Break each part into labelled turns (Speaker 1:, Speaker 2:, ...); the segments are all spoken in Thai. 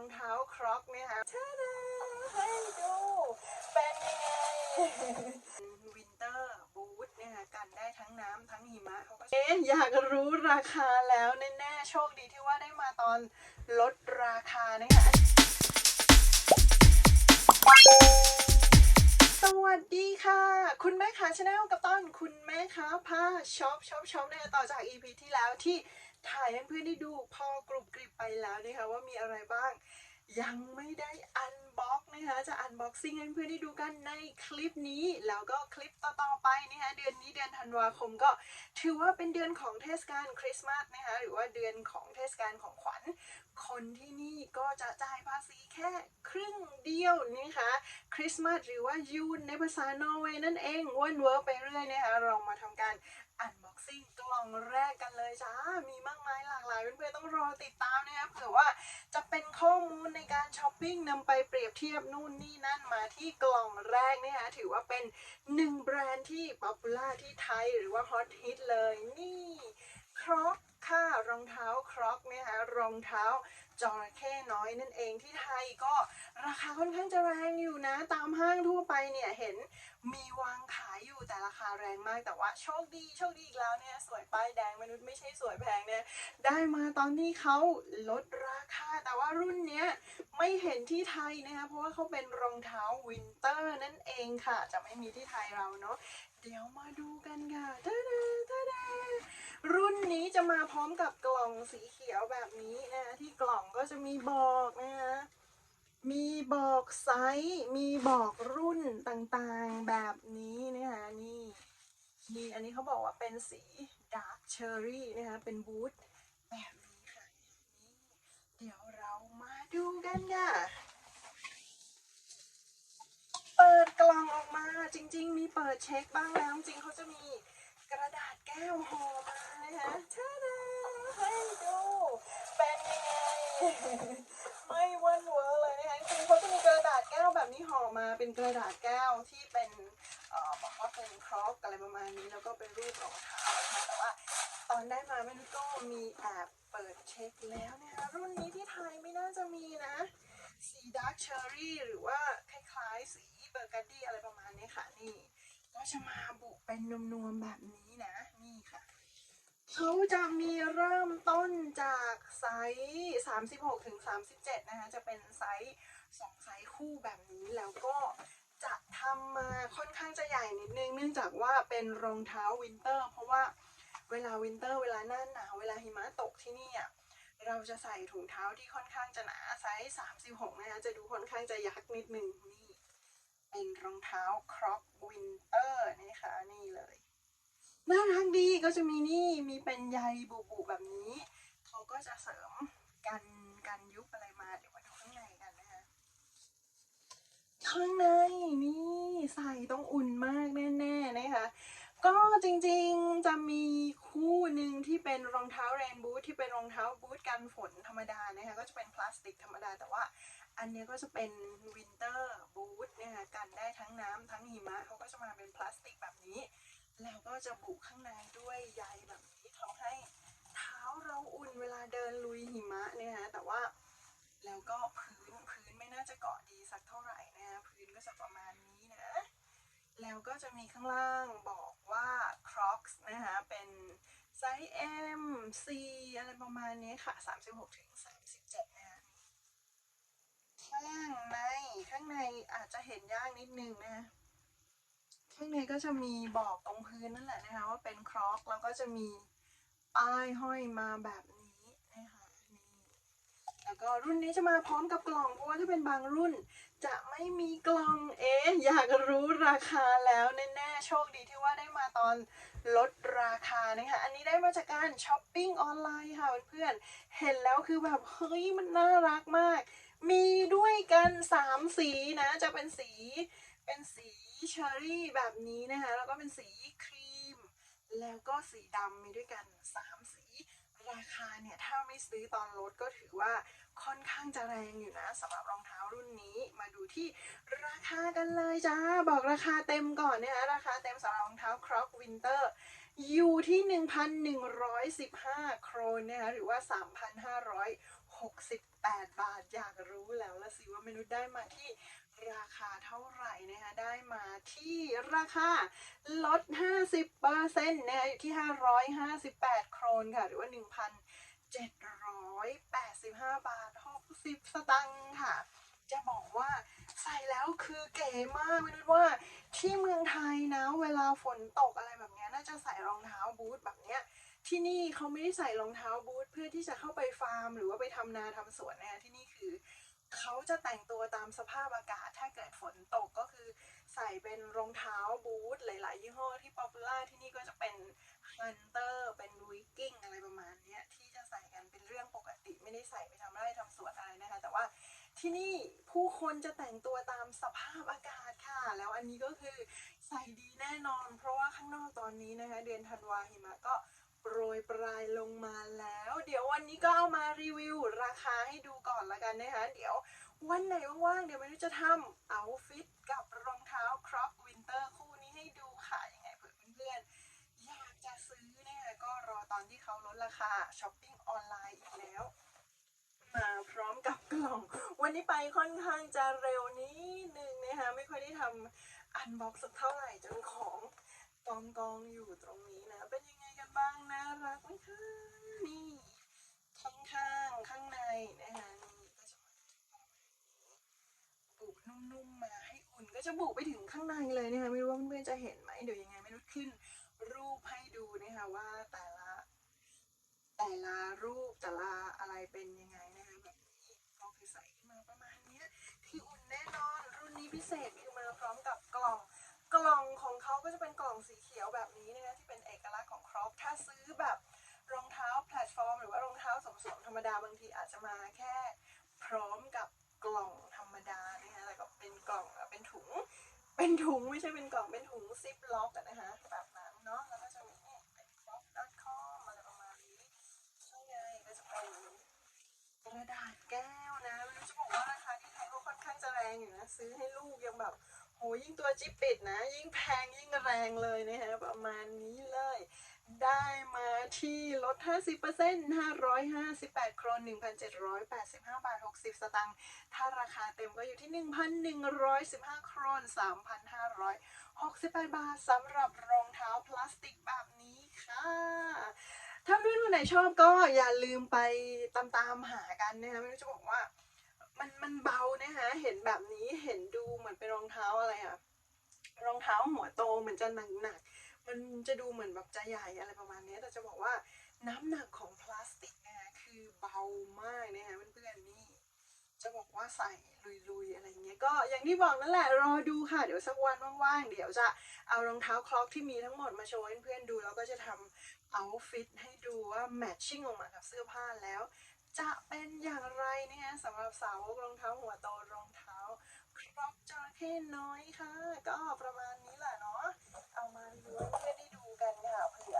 Speaker 1: องเท้าครอกเนี่ยค่ะชาดาให้ดู เป็นยังไง วินเตอร์บูทเนี่ยค่ะกันได้ทั้งน้ำทั้งหิมะเขาก็เอ๊ะอยากรู้ราคาแล้วแน่ๆ โชคดีที่ว่าได้มาตอนลดราคานะคะสวัสดีค่ะ คุณแม่ค้าชาแนลกับต้นคุณแม่ค้าผ้าช็อปช็อปช็อปเนี่ยต่อจาก EP ที่แล้วที่ ถ่ายให้เพื่อนได้ดูพอกรุบกริบไปแล้วนะคะว่ามีอะไรบ้าง ยังไม่ได้อัน บ็อกนะคะจะอันบ็อกซิ่งให้เพื่อนได้ดูกันในคลิปนี้ แล้วก็คลิปต่อๆไปนะคะเดือนนี้เดือนธันวาคมก็ถือว่าเป็นเดือนของเทศกาลคริสต์มาสนะคะหรือว่าเดือนของเทศกาลของขวัญ คนที่นี่ก็จะจ่ายภาษีแค่ครึ่งเดียวนะคะคริสต์มาสหรือว่ายูนในภาษานอร์เวย์นั่นเองวนเวิร์ไปเรื่อยนะคะเรามาทำการอันบ็อกซิ่งกล่องแรกกันเลยจ้ามีมากมายหลากหลายเพื่อนๆต้องรอติดตามนะคะเผื่อว่าจะเป็นข้อมูลใน ปิ้งนำไปเปรียบเทียบนู่นนี่นั่นมาที่กล่องแรกนะคะถือว่าเป็นหนึ่งแบรนด์ที่ป๊อปปูล่าที่ไทยหรือว่าฮอตฮิตเลยนี่ครอกค่ะรองเท้าครอกนะคะรองเท้า จระเข้น้อยนั่นเองที่ไทยก็ราคาค่อนข้างจะแรงอยู่นะ ตามห้างทั่วไปเนี่ยเห็นมีวางขายอยู่แต่ราคาแรงมากแต่ว่าโชคดีโชคดีอีกแล้วเนี่ยสวยป้ายแดงมนุษย์ไม่ใช่สวยแพงเนี่ยได้มาตอนที่เขาลดราคา แต่ว่ารุ่นเนี้ยไม่เห็นที่ไทยนะคะเพราะว่าเขาเป็นรองเท้าวินเตอร์นั่นเองค่ะ จะไม่มีที่ไทยเราเนาะเดี๋ยวมาดูกันค่ะตาดาตาดา รุ่นนี้จะมาพร้อมกับกล่องสีเขียวแบบนี้นะที่กล่องก็จะมีบอกนะคะมีบอกไซส์ มีบอกรุ่นต่างๆแบบนี้นะคะนี่นี่อันนี้เขาบอกว่าเป็นสี dark cherry นะคะเป็นบูทแบบนี้ค่ะนี่เดี๋ยวเรามาดูกันค่ะเปิดกล่องออกมาจริง ๆ มีเปิดเช็คบ้างแล้วจริงเขาจะมีกระดาษแก้วห่อมา คะท่าดาให้ดูเป็นยังไง ไม่เวันเวอร์เลยนะคะจริงๆเขาจะมีกระดาษแก้วแบบนี้ห่อมาเป็นกระดาษแก้วที่เป็นเอ่อบอกว่าเป็นครอปอะไรประมาณนี้แล้วก็เป็นรูปรองเท้านะคะแต่ว่าตอนได้มาไม่รู้ก็มีแอบเปิดเช็คแล้วนะคะรุ่นนี้ที่ไทยไม่น่าจะมีนะ สีดาร์กเชอร์รี่หรือว่าคล้ายๆสีเบอร์กัดดี้อะไรประมาณนี้ค่ะนี่ ก็จะมาบุเป็นนวมๆแบบนี้นะนี่ค่ะ เขาจะมีเริ่มต้นจากไซส์36ถึง37 นะคะ จะเป็นไซส์สองไซส์คู่แบบนี้แล้วก็จะทำมาค่อนข้างจะใหญ่นิดนึง เนื่องจากว่าเป็นรองเท้าวินเตอร์ เพราะว่าเวลาวินเตอร์ เวลาหน้าหนาว เวลาหิมะตกที่นี่อะเราจะใส่ถุงเท้าที่ค่อนข้างจะหนาไซส์36 นะคะ จะดูค่อนข้างจะยักนิดนึงนี่เป็นรองเท้าครอปวินเตอร์นะคะนี่เลย น่ารักดีก็จะมีนี่มีเป็นใยบุบุแบบนี้เขาก็จะเสริมกันกันยุบอะไรมาเดี๋ยวมาดูข้างในกันนะคะข้างในนี่ใส่ต้องอุ่นมากแน่ๆนะคะก็จริงๆจะมีคู่หนึ่งที่เป็นรองเท้าเรนบูทที่เป็นรองเท้าบูทกันฝนธรรมดานะคะก็จะเป็นพลาสติกธรรมดาแต่ว่าอันนี้ก็จะเป็นวินเตอร์บูทนะคะกันได้ทั้งน้ำทั้งหิมะเขาก็จะมาเป็นพลาสติกแบบนี้ แล้วก็จะบุข้างในด้วยใยแบบนี้ทำให้เท้าเราอุ่นเวลาเดินลุยหิมะเนี่ยนะแต่ว่าแล้วก็พื้นพื้นไม่น่าจะเกาะดีสักเท่าไหร่นะ พื้นก็จะประมาณนี้นะ แล้วก็จะมีข้างล่างบอกว่า Crocs นะคะเป็นไซส์ M C อะไรประมาณนี้ค่ะ 36ถึง37นะคะข้างในข้างในอาจจะเห็นยากนิดนึงนะ ข้างในก็จะมีบอกตรงพื้นนั่นแหละนะคะว่าเป็นครอกแล้วก็จะมีป้ายห้อยมาแบบนี้นะคะนี่แล้วก็รุ่นนี้จะมาพร้อมกับกล่องเพราะว่าถ้าเป็นบางรุ่น จะไม่มีกล่องเอ๊อยากรู้ราคาแล้วแน่ๆโชคดีที่ว่าได้มาตอนลดราคานะคะอันนี้ได้มาจากการช้อปปิ้งออนไลน์ค่ะเพื่อนๆเห็นแล้วคือแบบเฮ้ยมันน่ารักมาก มีด้วยกันสามสีนะจะเป็นสี เป็นสีเชอร์รี่แบบนี้นะคะแล้วก็เป็นสีครีม แล้วก็สีดำมีด้วยกัน 3 สีราคาเนี่ย ถ้าไม่ซื้อตอนลดก็ถือว่าค่อนข้างจะแรงอยู่นะสำหรับรองเท้ารุ่นนี้มาดูที่ราคากันเลยจ้า บอกราคาเต็มก่อนนะคะราคาเต็มสำหรับรองเท้าครอกวินเตอร์อยู่ที่ 1,115 โครนนะคะหรือว่า 3,560 8บาท อยากรู้แล้วละสิว่ามนุษย์ได้มาที่ ราคาเท่าไหร่นะคะได้มาที่ราคาลด 50%นะคะอยู่ที่ 558 โครนค่ะ หรือว่า 1,785 บาท 60 สตังค์ค่ะ จะบอกว่าใส่แล้วคือเก๋มากไม่รู้ว่าที่เมืองไทยนะเวลาฝนตกอะไรแบบนี้น่าจะใส่รองเท้าบูทแบบเนี้ยที่นี่เขาไม่ได้ใส่รองเท้าบูทเพื่อที่จะเข้าไปฟาร์ม หรือว่าไปทำนาทำสวนนะคะที่นี่ เขาจะแต่งตัวตามสภาพอากาศ ถ้าเกิดฝนตกก็คือใส่เป็นรองเท้าบูทหลาย ๆ ยี่ห้อที่ป๊อปปูล่าที่นี่ก็จะเป็นฮันเตอร์เป็นวิกกิ้งอะไรประมาณนี้ที่จะใส่กันเป็นเรื่องปกติไม่ได้ใส่ไปทำไร่ทำสวนอะไรนะคะ แต่ว่าที่นี่ผู้คนจะแต่งตัวตามสภาพอากาศค่ะ แล้วอันนี้ก็คือใส่ดีแน่นอน เพราะว่าข้างนอกตอนนี้นะคะ เดือนธันวาหิมะก็ โปรยปลายลงมาแล้ว เดี๋ยววันนี้ก็เอามารีวิวราคาให้ดูก่อนละกันนะคะ เดี๋ยววันไหนว่างๆเดี๋ยวไม่รู้จะทำเอาฟิตกับรองเท้าครอปวินเตอร์คู่นี้ให้ดูค่ะยังไงเผื่อเพื่อนๆอยากจะซื้อนะคะก็รอตอนที่เขาลดราคาช้อปปิ้งออนไลน์อีกแล้ว มาพร้อมกับกล่อง วันนี้ไปค่อนข้างจะเร็วนิดนึงนะคะไม่ค่อยได้ทำอันบ็อกซ์สักเท่าไหร่จนของกองกองๆอยู่ตรงนี้นะเป็นยัง บ้างน่ารักไหมคะนี่ข้างข้างๆข้างในนะคะนี่ก็จะบุกนุ่มๆมาให้อุ่นก็จะบุกไปถึงข้างในเลยนะคะไม่รู้ว่าเพื่อนๆจะเห็นไหมเดี๋ยวยังไงไม่รู้ขึ้น รูปให้ดูนะคะว่าแต่ละ แต่ละรูปแต่ละอะไรเป็นยังไงนะคะแบบนี้ก็คือใส่ขึ้นมาประมาณนี้ยคืออุ่นแน่นอนรุ่นนี้พิเศษคือมาพร้อมกับกล่องกล่องของเขาก็จะเป็นกล่องสีเขียวแบบนี้นะคะที่เป็นเอกลักษณ์ ถ้าซื้อแบบรองเท้าแพลตฟอร์ม หรือว่ารองเท้าสวมๆธรรมดาบางทีอาจจะมาแค่พร้อมกับกล่องธรรมดานะคะแล้วก็เป็นกล่องเป็นถุง เป็นถุงไม่ใช่เป็นกล่องเป็นถุงซิปล็อกนะคะแบบนั้นเนาะแล้วก็จะมีเนี่ยเป็น crop.com อะไรประมาณนี้ข้างในก็จะเป็นกระดาษแก้วนะไม่รู้จะบอกว่าราคาที่ไทยก็ค่อนข้างจะแรงอยู่นะซื้อให้ลูกยังแบบโหยิ่งตัวจิ๊บปิดนะ ยิ่งแพงยิ่งแรงเลยนะฮะประมาณนี้เลย ได้มาที่ลด 50% 558 โครน 1,785 บาท 60 สตางค์ ถ้าราคาเต็มก็อยู่ที่ 1,115 โครน 3,568 บาทสำหรับรองเท้าพลาสติกแบบนี้ค่ะ ถ้าเพื่อนคนไหนชอบก็อย่าลืมไปตามตามๆหากันนะคะไม่รู้จะบอกว่า มันมันเบานะคะเห็นแบบนี้เห็นดูเหมือนเป็นรองเท้าอะไรอะรองเท้าหัวโตเหมือนจะหนักหนักๆ มันจะดูเหมือนแบบจะใหญ่อะไรประมาณนี้แต่จะบอกว่าน้ำหนักของพลาสติกนะคะคือเบามากนะคะเพื่อนๆนี่จะบอกว่าใส่ลุยๆอะไรเงี้ยก็อย่างที่บอกนั่นแหละรอดูค่ะ เดี๋ยวสักวันว่างๆ เดี๋ยวจะเอารองเท้าคล็อกที่มีทั้งหมดมาโชว์ให้เพื่อนๆดู แล้วก็จะทำเอาฟิตให้ดูว่าแมทชิ่งออกมากับเสื้อผ้าแล้ว จะเป็นอย่างไรนะคะสำหรับสาวกรองเท้าหัวโตรองเท้าครอบจระเข้น้อยค่ะ ก็ประมาณนี้แหละ เพื่อนได้ดูกันค่ะเผื่อ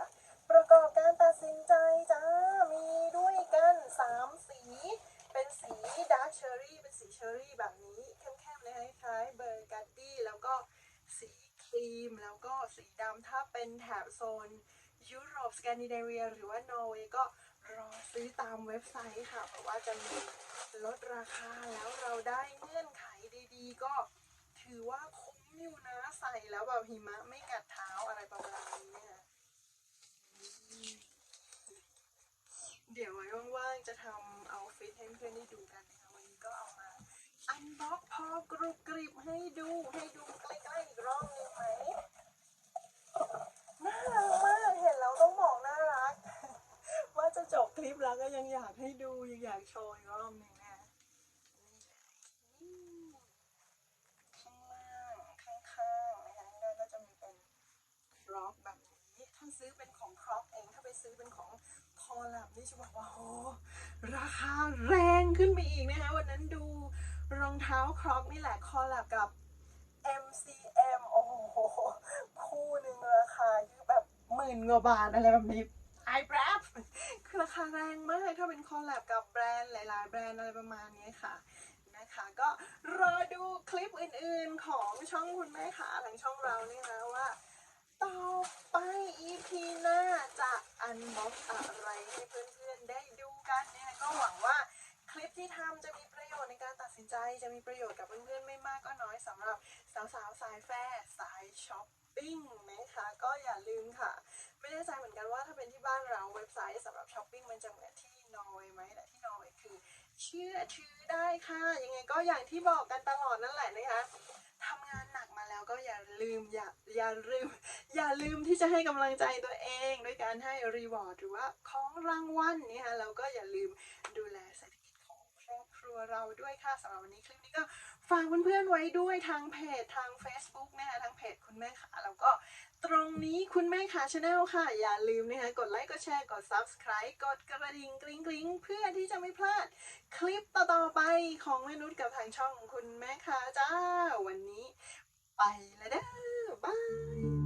Speaker 1: ประกอบการตัดสินใจจ้า มีด้วยกันสามสี เป็นสีดาร์ c เชอรี่ เป็นสีเชอรี่แบบนี้เข้มๆเลยคล้ายเบอร์กัดดี้แล้วก็สีครีม แล้วก็สีดำถ้าเป็นแถบโซนยุโรปสแกนดิเนเวียหรือว่านอร์เวย์ก็รอซื้อตามเว็บไซต์ค่ะ เพราะว่าจะมีลดราคาแล้วเราได้เงื่อนไขดีๆ ก็ถือว่าค มอยู่นะใส่แล้วแบบหิมะไม่กัดเท้าอะไรประมาณนี้เนี่ยเดี๋ยวไว้ว่างๆจะทำเอาฟิตให้เพื่อนได้ดูกันนะคะวันนี้ก็เอามาอันบ็อกพอกรุบกริบให้ดูให้ดูใกล้ๆอีกรอบหนึงไหมน่ารักมากเห็นแล้วต้องบอกน่ารัก ว่าจะจบคลิปแล้วก็ยังอยากให้ดูยังอยากโชว์อีกรอบนึงนะนี่เลยข้างล่างข้างๆนะคะแล้วก็จะมีเป็น ครอปแบบนี้ถ้าซื้อเป็นของครอปเองถ้าไปซื้อเป็นของ คอลับนี่จะบอกว่าโหราคาแรงขึ้นไปอีกนะคะวันนั้นดูรองเท้าครอปนี่แหละคอลับกับ MCM โอ้โหคู่หนึ่งราคาคือแบบหมื่นกว่าบาทอะไรแบบนี้ไอแบรฟคือราคาแรงมากถ้าเป็นคอลแลบกับแบรนด์หลาย ๆ แบรนด์อะไรประมาณนี้ค่ะนะคะก็รอดูคลิปอื่นๆของช่องคุณแม่ขาหลังช่องเรานี่นะว่า ต่อไป EP หน้าจะอันบ็อกอะไรให้เพื่อนๆได้ดูกันเนี่ยก็หวังว่าคลิปที่ทำจะมีประโยชน์ในการตัดสินใจ จะมีประโยชน์กับเพื่อนๆไม่มากก็น้อยสำหรับสาวๆสายแฟร์สายช้อปปิ้งนะคะก็อย่าลืมค่ะ ไม่แน่ใจเหมือนกันว่าถ้าเป็นที่บ้านเราเว็บไซต์สำหรับช้อปปิ้งมันจะเหมือนที่นอร์เวย์ไหมแต่ที่นอร์เวย์คือ เชื่อถือได้ค่ะยังไงก็อย่างที่บอกกันตลอดนั่นแหละนะคะทำงาน แล้วก็อย่าลืมอย่าอย่าลืม อย่าลืมที่จะให้กำลังใจตัวเองด้วยการให้รีวอร์ดหรือว่าของรางวัลนะคะแล้วก็อย่าลืมดูแลเศรษฐกิจของครอบครัวเราด้วยค่ะสำหรับวันนี้คลิปนี้ก็ฝากเพื่อนๆไว้ด้วยทางเพจทาง Facebook นะคะทางเพจคุณแม่ขาแล้วก็ตรงนี้คุณแม่ขาชาแนลค่ะ อย่าลืมนะคะกดไลค์กดแชร์กด Subscribe กดกระดิ่งกริ๊งกริ๊งเพื่อที่จะไม่พลาด คลิปต่อๆไปของแม่นุชกับทางช่องคุณแม่ขาจ้า วันนี้ ไปแล้วเด้อบาย